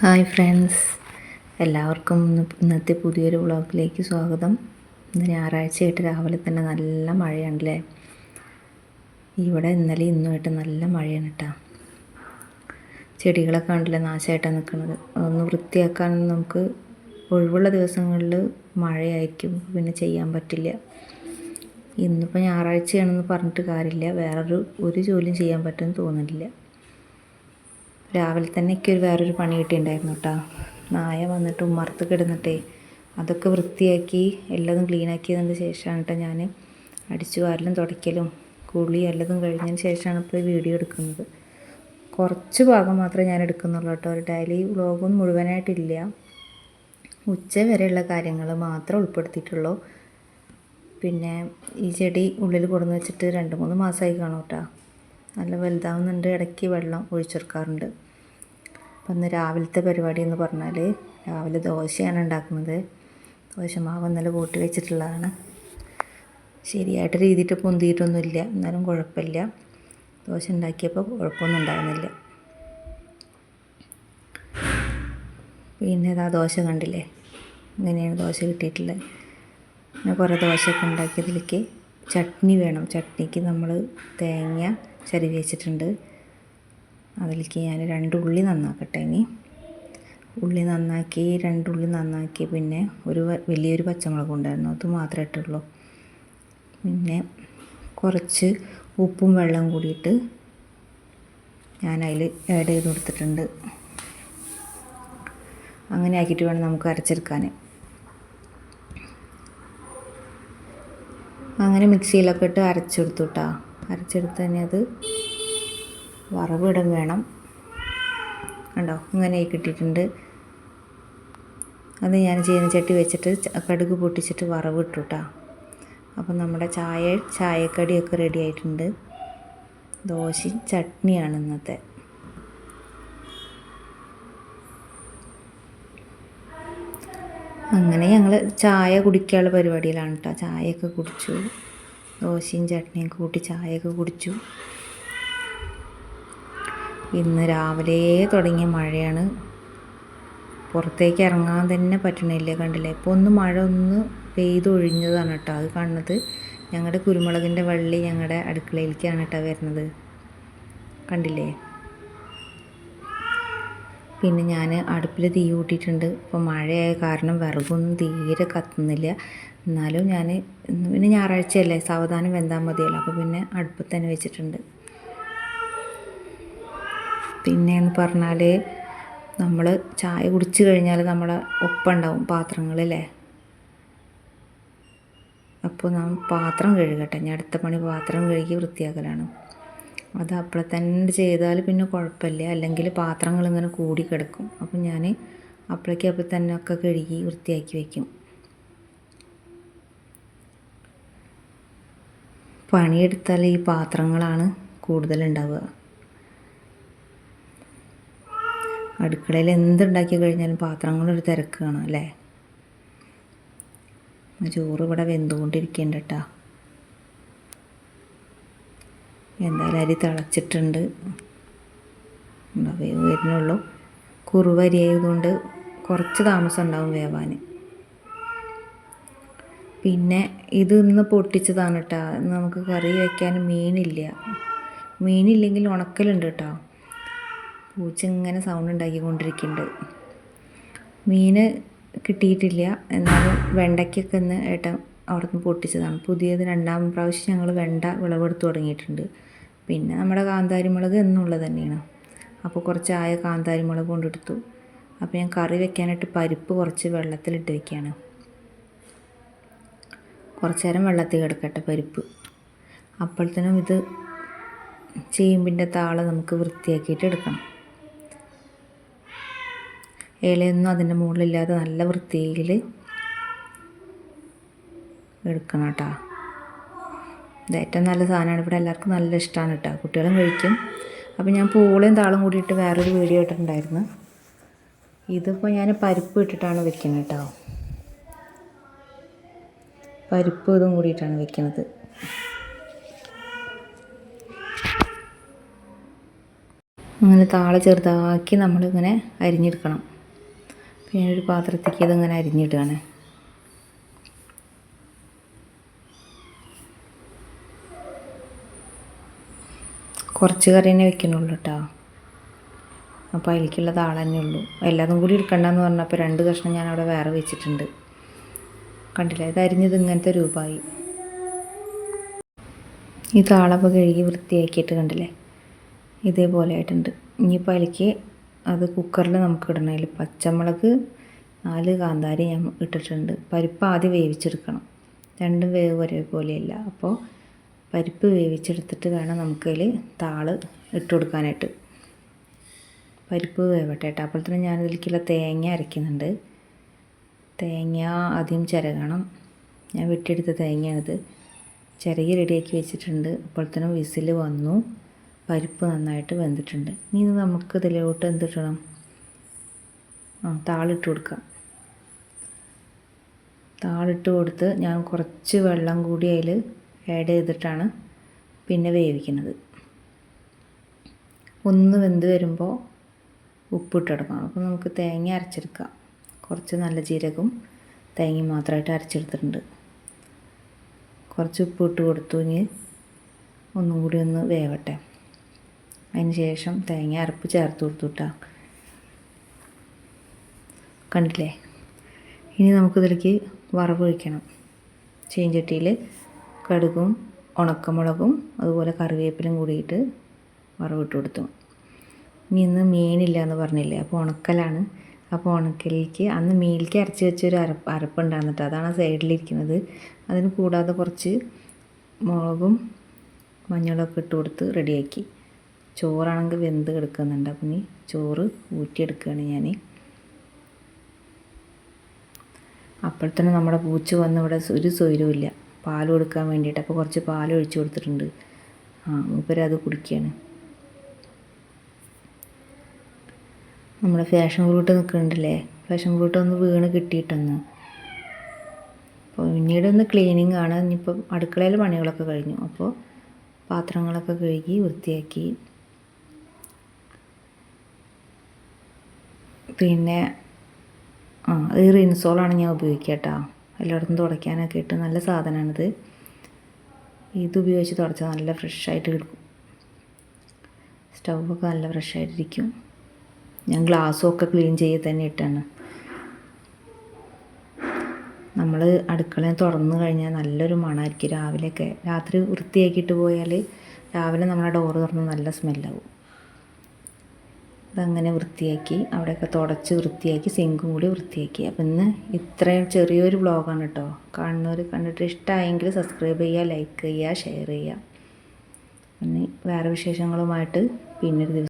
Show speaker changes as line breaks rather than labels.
Hi friends. എല്ലാവർക്കും ഇന്ന് ഇന്നത്തെ പുതിയൊരു വ്ളോഗിലേക്ക് സ്വാഗതം. ഇന്ന് ഞായറാഴ്ചയായിട്ട് രാവിലെ തന്നെ നല്ല മഴയാണല്ലേ? ഇവിടെ ഇന്നലെ ഇന്നുമായിട്ട് നല്ല മഴയാണ് കേട്ടോ ചെടികളൊക്കെ ഉണ്ടല്ലേ നാശമായിട്ടാണ് നിൽക്കുന്നത് അതൊന്ന് വൃത്തിയാക്കാൻ നമുക്ക് ഒഴിവുള്ള ദിവസങ്ങളിൽ മഴയായിരിക്കും. പിന്നെ ചെയ്യാൻ പറ്റില്ല. ഇന്നിപ്പോൾ ഞായറാഴ്ചയാണെന്ന് പറഞ്ഞിട്ട് കാര്യമില്ല. വേറൊരു ഒരു ജോലിയും ചെയ്യാൻ പറ്റുമെന്ന് തോന്നുന്നില്ല. രാവിലെ തന്നെ എനിക്ക് ഒരു വേറൊരു പണി കിട്ടിയിട്ടുണ്ടായിരുന്നു കേട്ടോ. നായ വന്നിട്ട് ഉമ്മർത്ത് കിടന്നിട്ടേ അതൊക്കെ വൃത്തിയാക്കി എല്ലാതും ക്ലീനാക്കിയതിന് ശേഷമാണ് കേട്ടോ ഞാൻ അടിച്ചു വാരലും തുടയ്ക്കലും കുളി എല്ലതും കഴിഞ്ഞതിന് ശേഷമാണ് ഇപ്പോൾ വീഡിയോ എടുക്കുന്നത്. കുറച്ച് ഭാഗം മാത്രമേ ഞാൻ എടുക്കുന്നുള്ളൂ കേട്ടോ. ഒരു ഡെയിലി വ്ളോഗൊന്നും മുഴുവനായിട്ടില്ല. ഉച്ച വരെയുള്ള കാര്യങ്ങൾ മാത്രം ഉൾപ്പെടുത്തിയിട്ടുള്ളൂ. പിന്നെ ഈ ചെടി ഉള്ളിൽ കൊടുന്ന് വെച്ചിട്ട് രണ്ട് മൂന്ന് മാസമായി കാണും കേട്ടോ. നല്ല വലുതാവുന്നുണ്ട്. ഇടയ്ക്ക് വെള്ളം ഒഴിച്ചെടുക്കാറുണ്ട്. അപ്പം ഇന്ന് രാവിലത്തെ പരിപാടി എന്ന് പറഞ്ഞാൽ രാവിലെ ദോശയാണ് ഉണ്ടാക്കുന്നത്. ദോശമാവ് ഇന്നലെ കൂട്ടി വെച്ചിട്ടുള്ളതാണ്. ശരിയായിട്ട് രീതിയിട്ട് പൊന്തിയിട്ടൊന്നുമില്ല. എന്നാലും കുഴപ്പമില്ല. ദോശ ഉണ്ടാക്കിയപ്പോൾ കുഴപ്പമൊന്നും ഉണ്ടാകുന്നില്ല പിന്നെ ഇതാ ദോശ കണ്ടില്ലേ? ഇങ്ങനെയാണ് ദോശ കിട്ടിയിട്ടുള്ളത്. പിന്നെ കുറേ ദോശയൊക്കെ ഉണ്ടാക്കിയതിലേക്ക് ചട്നി വേണം. ചട്നിക്ക് നമ്മൾ തേങ്ങ ചരുവി വെച്ചിട്ടുണ്ട് അതിലേക്ക് ഞാൻ രണ്ട് ഉള്ളി നന്നാക്കട്ടെ ഇനി. ഉള്ളി നന്നാക്കി രണ്ട് ഉള്ളി നന്നാക്കി. പിന്നെ ഒരു വലിയൊരു പച്ചമുളക് ഉണ്ടായിരുന്നു. അത് മാത്രമേ ഇട്ടുള്ളൂ. പിന്നെ കുറച്ച് ഉപ്പും വെള്ളം കൂടിയിട്ട് ഞാൻ അതിൽ ആഡ് ചെയ്ത് കൊടുത്തിട്ടുണ്ട്. അങ്ങനെ ആക്കിയിട്ട് വേണം നമുക്ക് അരച്ചെടുക്കാൻ. അങ്ങനെ മിക്സിയിലൊക്കെ ഇട്ട് അരച്ചെടുത്തു കേട്ടോ അരച്ചെടുത്ത് തന്നെ അത് വറവിടം വേണം. കണ്ടോ? ഇങ്ങനെ കിട്ടിയിട്ടുണ്ട്. അത് ഞാൻ ചെയ്യുന്ന ചട്ടി വെച്ചിട്ട് കടുക് പൊട്ടിച്ചിട്ട് വറവിട്ടു കേട്ടോ അപ്പം നമ്മുടെ ചായ ചായക്കടിയൊക്കെ റെഡി ആയിട്ടുണ്ട്. ദോശയും ചട്നിയാണ് ഇന്നത്തെ. അങ്ങനെ ഞങ്ങൾ ചായ കുടിക്കാനുള്ള പരിപാടിയിലാണ് കേട്ടോ ചായയൊക്കെ കുടിച്ചു. ദോശയും ചട്നിയും കൂട്ടി ചായയൊക്കെ കുടിച്ചു. ഇന്ന് രാവിലെ തുടങ്ങിയ മഴയാണ്. പുറത്തേക്ക് ഇറങ്ങാൻ തന്നെ പറ്റണില്ല കണ്ടില്ലേ? ഇപ്പോൾ ഒന്ന് മഴ ഒന്ന് പെയ്തൊഴിഞ്ഞതാണ് കേട്ടോ അത് കാണുന്നത്. ഞങ്ങളുടെ കുരുമുളകിന്റെ വള്ളി ഞങ്ങളുടെ അടുക്കളയിലേക്കാണ് കേട്ടോ വരുന്നത്. കണ്ടില്ലേ? പിന്നെ ഞാൻ അടുപ്പിൽ തീ കൂട്ടിയിട്ടുണ്ട്. ഇപ്പോൾ മഴയായ കാരണം വിറകൊന്നും തീരെ കത്തുന്നില്ല. എന്നാലും ഞാൻ പിന്നെ ഞായറാഴ്ചയല്ലേ സാവധാനം വെന്താൽ മതിയല്ലോ. അപ്പോൾ പിന്നെ അടുപ്പത്ത് തന്നെ വെച്ചിട്ടുണ്ട്. പിന്നെ എന്ന് പറഞ്ഞാൽ നമ്മൾ ചായ കുടിച്ച് കഴിഞ്ഞാൽ നമ്മളെ ഒപ്പുണ്ടാവും പാത്രങ്ങളല്ലേ അപ്പോൾ നാം പാത്രം കഴുകട്ടെ. ഞാൻ അടുത്ത പണി പാത്രം കഴുകി വൃത്തിയാക്കലാണ്. അത് അപ്പോഴത്തന്നെ ചെയ്താൽ പിന്നെ കുഴപ്പമില്ല അല്ലെങ്കിൽ പാത്രങ്ങൾ ഇങ്ങനെ കൂടി കിടക്കും. അപ്പം ഞാൻ അപ്പോഴേക്കും അപ്പോൾ തന്നെ ഒക്കെ കഴുകി വൃത്തിയാക്കി വയ്ക്കും പണിയെടുത്താൽ ഈ പാത്രങ്ങളാണ് കൂടുതലുണ്ടാവുക. അടുക്കളയിൽ എന്തുണ്ടാക്കി കഴിഞ്ഞാലും പാത്രങ്ങളൊരു തിരക്കാണ് കാണാം അല്ലേ? ചോറ് ഇവിടെ വെന്തുകൊണ്ടിരിക്കുന്നുണ്ട് കേട്ടോ എന്തായാലും അരി തിളച്ചിട്ടുണ്ട്. വേവ് വരുന്നുള്ളൂ കുറുവരി ആയതുകൊണ്ട് കുറച്ച് താമസം ഉണ്ടാവും വേവാൻ. പിന്നെ ഇത് ഇന്ന് പൊട്ടിച്ചതാണ് കേട്ടോ നമുക്ക് കറി വയ്ക്കാൻ മീനില്ല. മീനില്ലെങ്കിൽ ഉണക്കലുണ്ട് കേട്ടോ പൂച്ച ഇങ്ങനെ സൗണ്ട് ഉണ്ടാക്കിക്കൊണ്ടിരിക്കുന്നുണ്ട്. മീൻ കിട്ടിയിട്ടില്ല. എന്നാലും വെണ്ടയ്ക്കൊക്കെ ഇന്ന് ഏട്ടൻ നിന്ന് പൊട്ടിച്ചതാണ്. പുതിയത് രണ്ടാം പ്രാവശ്യം ഞങ്ങൾ വെണ്ട വിളവെടുത്ത് തുടങ്ങിയിട്ടുണ്ട്. പിന്നെ നമ്മുടെ കാന്താരി മുളക് എന്നുള്ളത് തന്നെയാണ്. അപ്പോൾ കുറച്ച് ആയ കാന്താരി മുളക് കൊണ്ടെടുത്തു. അപ്പോൾ ഞാൻ കറി വെക്കാനായിട്ട് പരിപ്പ് കുറച്ച് വെള്ളത്തിലിട്ട് വെക്കുകയാണ് കുറച്ച് നേരം വെള്ളത്തിൽ കിടക്കട്ടെ പരിപ്പ്. അപ്പോഴത്തേനും ഇത് ചേമ്പിന്റെ താള നമുക്ക് വൃത്തിയാക്കിയിട്ട് എടുക്കണം. ഇലയൊന്നും അതിന്റെ മുകളിലില്ലാതെ നല്ല വൃത്തിയിൽ എടുക്കണം കേട്ടോ. ഇത് ഏറ്റവും നല്ല സാധനമാണ്. ഇവിടെ എല്ലാവർക്കും നല്ല ഇഷ്ടമാണ് കേട്ടോ. കുട്ടികളും കഴിക്കും. അപ്പോൾ ഞാൻ പൂളയും താളും കൂടിയിട്ട് വേറൊരു വീഡിയോ ഇട്ടിട്ടുണ്ടായിരുന്നു. ഇതിപ്പോൾ ഞാൻ പരിപ്പ് ഇട്ടിട്ടാണ് വെക്കുന്നത് കേട്ടോ. പരിപ്പ് ഇതും കൂടിയിട്ടാണ് വെക്കുന്നത് അങ്ങനെ താള ചെറുതാക്കി നമ്മളിങ്ങനെ അരിഞ്ഞെടുക്കണം. പിന്നെ ഒരു പാത്രത്തേക്ക് ഇതിങ്ങനെ അരിഞ്ഞിടുകയാണ്. കുറച്ച് കറി തന്നെ വെക്കണുള്ളൂ കേട്ടോ അപ്പോൾ അതിലേക്കുള്ള താള തന്നെ ഉള്ളൂ. എല്ലാതും കൂടി എടുക്കണ്ടെന്ന് പറഞ്ഞപ്പോൾ രണ്ട് കഷ്ണം ഞാൻ അവിടെ വേറെ വെച്ചിട്ടുണ്ട്. കണ്ടില്ല? ഇത് അരിഞ്ഞത് ഇങ്ങനത്തെ രൂപമായി ഈ താളപ്പോൾ കഴുകി വൃത്തിയാക്കിയിട്ട് കണ്ടില്ലേ? ഇതേപോലെ ആയിട്ടുണ്ട്. ഇനിയിപ്പോൾ അതിലേക്ക് അത് കുക്കറിൽ നമുക്ക് ഇടണം. അതിൽ പച്ചമുളക് നാല് കാന്താരി ഞാൻ ഇട്ടിട്ടുണ്ട്. പരിപ്പ് ആദ്യം വേവിച്ചെടുക്കണം. രണ്ടും വേവ് ഒരേപോലെയല്ല. അപ്പോൾ പരിപ്പ് വേവിച്ചെടുത്തിട്ട് വേണം നമുക്കതിൽ താൾ ഇട്ട് കൊടുക്കാനായിട്ട്. പരിപ്പ് വേവട്ടെ കേട്ടോ. അപ്പോൾ തന്നെ ഞാനിതിലേക്കുള്ള തേങ്ങ അരയ്ക്കുന്നുണ്ട്. തേങ്ങ ആദ്യം ചിരകണം. ഞാൻ വെട്ടിയെടുത്ത തേങ്ങയാണിത്. ചിരകി റെഡിയാക്കി വെച്ചിട്ടുണ്ട്. അപ്പോൾ തന്നെ വിസിൽ വന്നു. പരിപ്പ് നന്നായിട്ട് വെന്തിട്ടുണ്ട്. ഇനി നമുക്ക് ഇതിലോട്ട് എന്തിട്ടണം ആ താളിട്ട് കൊടുക്കാം. താളിട്ട് കൊടുത്ത് ഞാൻ കുറച്ച് വെള്ളം കൂടി അതിൽ ആഡ് ചെയ്തിട്ടാണ് പിന്നെ വേവിക്കുന്നത്. ഒന്ന് വെന്ത് വരുമ്പോൾ ഉപ്പിട്ട് ഉപ്പിട്ടെടുക്കണം അപ്പോൾ നമുക്ക് തേങ്ങ അരച്ചെടുക്കാം. കുറച്ച് നല്ല ജീരകവും തേങ്ങയും മാത്രമായിട്ട് അരച്ചെടുത്തിട്ടുണ്ട്. കുറച്ച് ഉപ്പ് ഇട്ട് കൊടുത്തു ഇനി ഒന്നും കൂടി ഒന്ന് വേവട്ടെ. അതിന് ശേഷം തേങ്ങ അരപ്പ് ചേർത്ത് കൊടുത്തുട്ടാ കണ്ടില്ലേ? ഇനി നമുക്കിതിലേക്ക് വറവ് ഒഴിക്കണം. ചീഞ്ചട്ടിയിൽ കടുകും ഉണക്കമുളകും അതുപോലെ കറിവേപ്പിലും കൂടിയിട്ട് വറവിട്ട് കൊടുത്തു. ഇനി ഇന്ന് മീനില്ല എന്ന് പറഞ്ഞില്ലേ അപ്പോൾ ഉണക്കലാണ്. അപ്പോൾ ഉണക്കലേക്ക് അന്ന് മീനിലേക്ക് അരച്ച് വെച്ചൊരു അരപ്പ് അരപ്പുണ്ടായിരുന്നിട്ട് അതാണ് സൈഡിലിരിക്കുന്നത്. അതിന് കൂടാതെ കുറച്ച് മുളകും മഞ്ഞളൊക്കെ ഇട്ട് കൊടുത്ത് റെഡിയാക്കി. ചോറാണെങ്കിൽ വെന്ത് കിടക്കുന്നുണ്ട്. അപ്പം ഇനി ചോറ് ഊറ്റിയെടുക്കുകയാണ് ഞാൻ. അപ്പോഴത്തന്നെ നമ്മുടെ പൂച്ച വന്ന് ഇവിടെ ഒരു സ്വൈരവുമില്ല പാൽ കൊടുക്കാൻ വേണ്ടിയിട്ട് അപ്പോൾ കുറച്ച് പാൽ ഒഴിച്ചു കൊടുത്തിട്ടുണ്ട്. ആ മൂപ്പരത് കുടിക്കുകയാണ് നമ്മുടെ ഫാഷൻ ഫ്രൂട്ട് നിൽക്കുന്നുണ്ടല്ലേ ഫാഷൻ ഫ്രൂട്ട് ഒന്ന് വീണ് കിട്ടിയിട്ടൊന്ന്. അപ്പോൾ പിന്നീട് ഒന്ന് ക്ലീനിങ് ആണ്. ഇനിയിപ്പം അടുക്കളയിൽ പണികളൊക്കെ കഴിഞ്ഞു. അപ്പോൾ പാത്രങ്ങളൊക്കെ കഴുകി വൃത്തിയാക്കി. പിന്നെ ആ ഈ റിൻസോളാണ് ഞാൻ ഉപയോഗിക്കുക കേട്ടോ എല്ലായിടത്തും തുടയ്ക്കാനൊക്കെ ഇട്ട് നല്ല സാധനമാണിത്. ഇത് ഉപയോഗിച്ച് തുടച്ചാൽ നല്ല ഫ്രഷായിട്ട് കിടക്കും. സ്റ്റൗവൊക്കെ നല്ല ഫ്രഷായിട്ടിരിക്കും. ഞാൻ ഗ്ലാസ്സും ഒക്കെ ക്ലീൻ ചെയ്ത് തന്നെ ഇട്ടാണ്. നമ്മൾ അടുക്കള തുറന്നു കഴിഞ്ഞാൽ നല്ലൊരു മണമായിരിക്കും രാവിലെയൊക്കെ. രാത്രി വൃത്തിയാക്കിയിട്ട് പോയാൽ രാവിലെ നമ്മളെ ഡോറ് തുറന്ന് നല്ല സ്മെല്ലാവും അതങ്ങനെ വൃത്തിയാക്കി അവിടെയൊക്കെ തുടച്ച് വൃത്തിയാക്കി സിങ്കും കൂടി വൃത്തിയാക്കി. അപ്പം ഇന്ന് ഇത്രയും ചെറിയൊരു ബ്ലോഗാണ് കേട്ടോ കാണുന്നവർ കണ്ടിട്ട് ഇഷ്ടമായെങ്കിൽ സബ്സ്ക്രൈബ് ചെയ്യുക ലൈക്ക് ചെയ്യുക ഷെയർ ചെയ്യുക. ഇനി വേറെ വിശേഷങ്ങളുമായിട്ട് പിന്നൊരു ദിവസം